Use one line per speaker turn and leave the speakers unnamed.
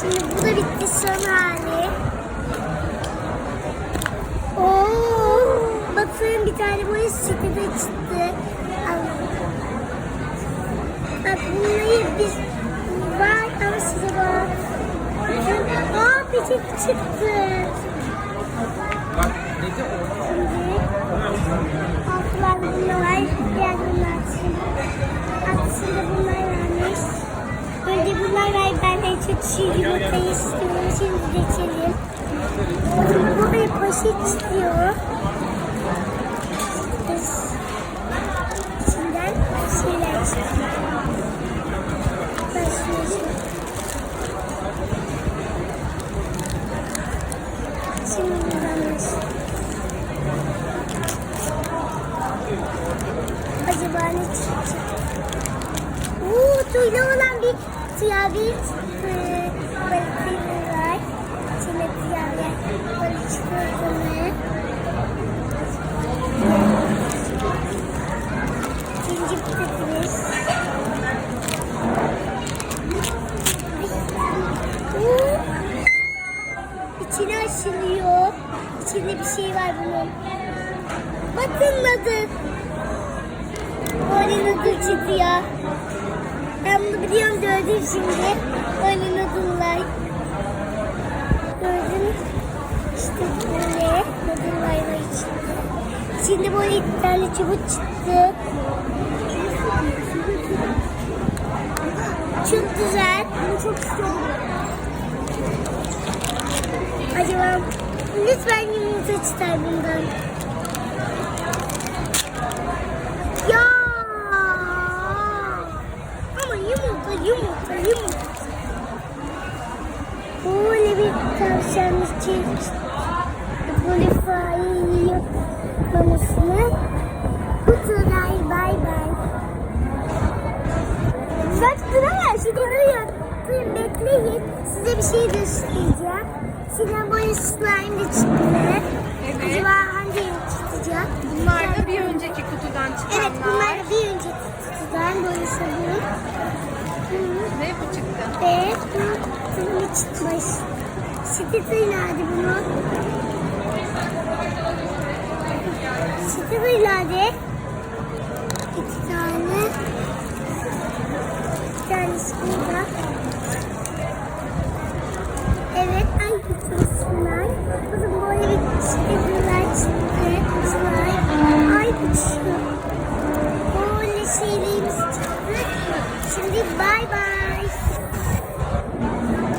Şimdi bu da bitti son hali. Oo, bakın bir tane boya sitede çıktı. Al. Bak bunları biz var ama size bak. Aa peçet çıktı.
Bak neydi o?
Şimdi çok şu yumurtayı istiyorum. Şimdi geçelim. Bu bir poşet istiyor. Biz içinden şeyler çıkıyor. Başlıyoruz. Şimdi buradan başlıyoruz. Acaba ne çıkacak? Balıkları var. İçinde balık çıktı. İkinci patates. İçine açılıyor. İçinde bir şey var bunun. Bakın adı. Noodle çıktı ya. Ben bunu biliyorum gördüm şimdi. Golden Noodle'lar. Gördüm. İşte böyle noodle'larla içinde. Şimdi böyle iki çubuk çıktı. Çok güzel. Bunu çok istiyorum. Acaba lütfen yumurta çıkar bundan. Ya. Ama yumurta yumurta yumurta. Böyle bir tavşanımız çekti. Böyle fareyi yiyor mamasını. Kutuday bay bay. Bak şu duruyor. Durun bekleyin. Size bir şey göstereceğim. Sizden böyle slime de çıktı.
Evet.
Acaba hangi tırmı çıkmış. Sticker nerede bunun? Sticker nerede?